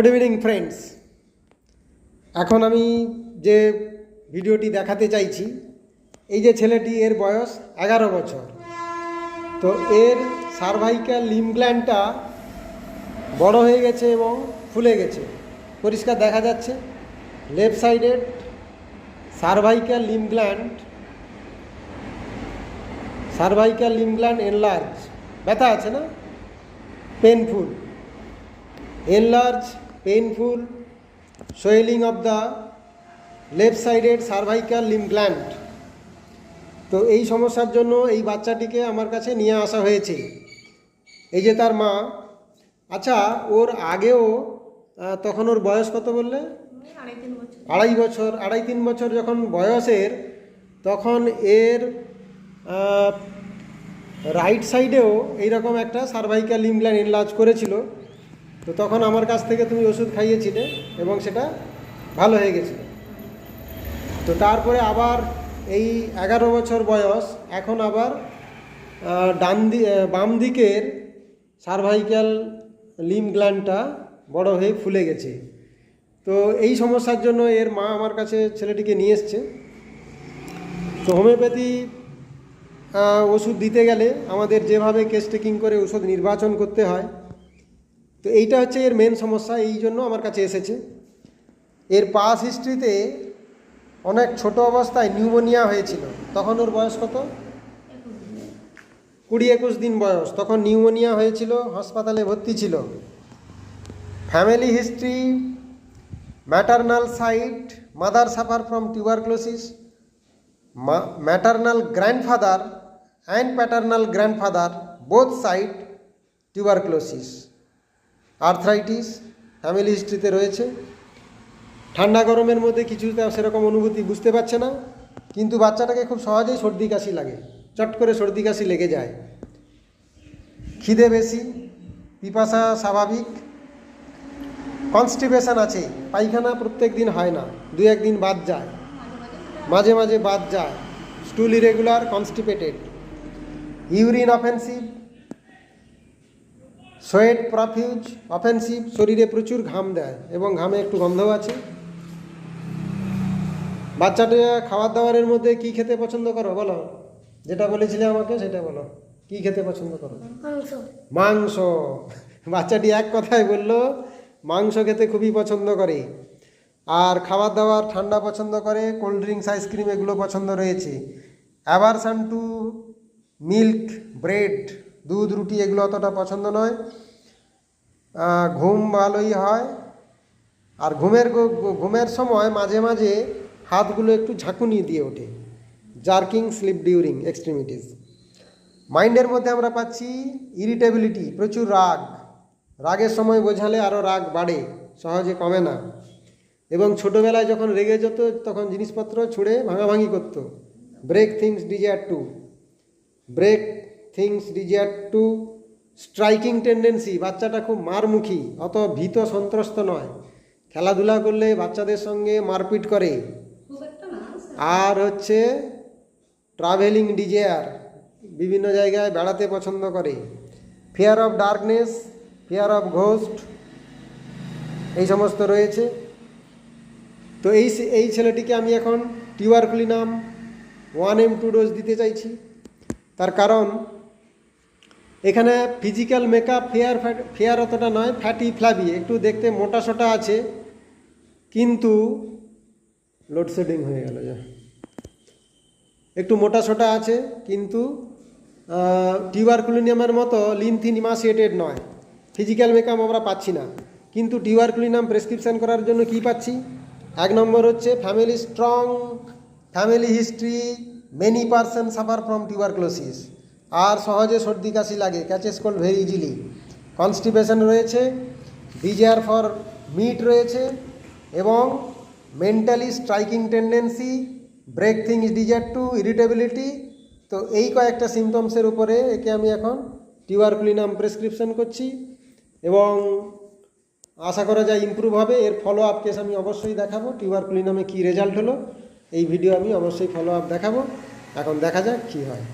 Good evening friends এখন আমি যে ভিডিওটি দেখাতে চাইছি, এই যে ছেলেটি এর বয়স এগারো বছর। তো এর সার্ভাইকাল লিমগ্ল্যান্ডটা বড় হয়ে গেছে এবং ফুলে গেছে। পরিষ্কার দেখা যাচ্ছে লেফট সাইডের cervical lymph gland cervical lymph gland enlarge ব্যথা আছে না? Painful enlarge painful swelling of the left sided cervical limb gland. তো এই সমস্যার জন্য এই বাচ্চাটিকে আমার কাছে নিয়ে আসা হয়েছে। এই যে তার মা। আচ্ছা ওর আগেও তখন ওর বয়স কত বললে? আড়াই বছর। আড়াই তিন বছর যখন বয়সের, তখন এর রাইট সাইডেও এইরকম একটা সার্ভাইকাল লিমগ্ল্যান এনলার্জ করেছিল। তো তখন আমার কাছ থেকে তুমি ওষুধ খাইয়েছিলে এবং সেটা ভালো হয়ে গেছিল। তো তারপরে আবার এই এগারো বছর বয়স, এখন আবার ডান দি বাম দিকের সার্ভাইকাল লিম গ্ল্যান্ডটা বড় হয়ে ফুলে গেছে। তো এই সমস্যার জন্য এর মা আমার কাছে ছেলেটিকে নিয়ে এসছে। তো হোমিওপ্যাথি ওষুধ দিতে গেলে আমাদের যেভাবে কেস টেকিং করে ওষুধ নির্বাচন করতে হয় তো এইটা হচ্ছে এর মেন সমস্যা, এই জন্য আমার কাছে এসেছে। এর পাস হিস্ট্রিতে অনেক ছোট অবস্থায় নিউমোনিয়া হয়েছিল। তখন ওর বয়স কত? কুড়ি একুশ দিন বয়স। তখন নিউমোনিয়া হয়েছিল, হাসপাতালে ভর্তি ছিল। Family history maternal side mother suffer from tuberculosis maternal grandfather and paternal grandfather both side tuberculosis arthritis family হিস্ট্রিতে রয়েছে। ঠান্ডা গরমের মধ্যে কিছু সেরকম অনুভূতি বুঝতে পারছে না, কিন্তু বাচ্চাটাকে খুব সহজেই সর্দি কাশি লাগে, চট করে সর্দি কাশি লেগে যায়। খিদে বেশি, পিপাসা স্বাভাবিক কনস্টিপেশন আছে, পায়খানা প্রত্যেক দিন হয় না, দু একদিন বাদ যায়, মাঝে মাঝে বাদ যায় stool irregular constipated urine offensive sweat profuse offensive শরীরে প্রচুর ঘাম দেয় এবং ঘামে একটু গন্ধও আছে। বাচ্চাটা খাবার দাবারের মধ্যে কি খেতে পছন্দ করো বলো? যেটা বলেছিলে আমাকে সেটা বলো। কি খেতে পছন্দ করো? মাংস। মাংস। বাচ্চাটি এক কথায় বলল মাংস খেতে খুবই পছন্দ করে। আর খাবার দাবার ঠান্ডা পছন্দ করে কোল্ড ড্রিঙ্কস আইসক্রিম এগুলো পছন্দ রয়েছে। Aversion to milk bread. দুধ, রুটি এগুলো অতটা পছন্দ নয়। ঘুম ভালোই হয়। আর ঘুমের ঘুমের সময় মাঝে মাঝে হাতগুলো একটু ঝাঁকুনি দিয়ে ওঠে। Jerking, sleep during, extremities. মাইন্ডের মধ্যে আমরা পাচ্ছি ইরিটেবিলিটি, প্রচুর রাগ। রাগের সময় বোঝালে আরও রাগ বাড়ে, সহজে কমে না। এবং ছোটোবেলায় যখন রেগে যেত, তখন জিনিসপত্র ছুঁড়ে ভাঙাভাঙি করতো। Break things desire to. Break things desire to striking tendency বাচ্চাটা খুব মারমুখী অত ভীত সন্ত্রস্ত নয়। খেলাধুলা করলে বাচ্চাদের সঙ্গে মারপিট করে। আর হচ্ছে ট্রাভেলিং ডিজেয়ার বিভিন্ন জায়গায় বেড়াতে পছন্দ করে। Fear of darkness fear of ghost এই সমস্ত রয়েছে। তো এই এই ছেলেটিকে আমি এখন tuberculinum one M two dose দিতে চাইছি। তার কারণ এখানে ফিজিক্যাল মেকআপ ফেয়ার ফেয়ার অতটা নয় ফ্যাটি ফ্ল্যাবি একটু দেখতে মোটা সোটা আছে, কিন্তু লোডশেডিং হয়ে গেল, যা। একটু মোটা সোটা আছে, কিন্তু টিউবারকুলিনিয়ামের মতো লিনথিনিমাসিয়েটেড নয়। ফিজিক্যাল মেকআপ আমরা পাচ্ছি না। কিন্তু টিউবারকুলিনাম প্রেসক্রিপশন করার জন্য কি পাচ্ছি? এক নম্বর হচ্ছে family strong family history many person suffer from tuberculosis আর সহজে সর্দি কাশি লাগে catches cold very easily constipation রয়েছে ডিজায়ার ফর মিট রয়েছে, এবং mentally striking tendency break things desire to irritability তো এই কয়েকটা সিমটমসের উপরে একে আমি এখন টিউবারকুলিনাম প্রেসক্রিপশন করছি, এবং আশা করা যায় ইমপ্রুভ হবে। এর ফলো আপ কেস আমি অবশ্যই দেখাবো টিউবারকুলিনামে কী রেজাল্ট হলো, এই ভিডিও আমি অবশ্যই ফলো আপ দেখাবো। এখন দেখা যাক কী হয়।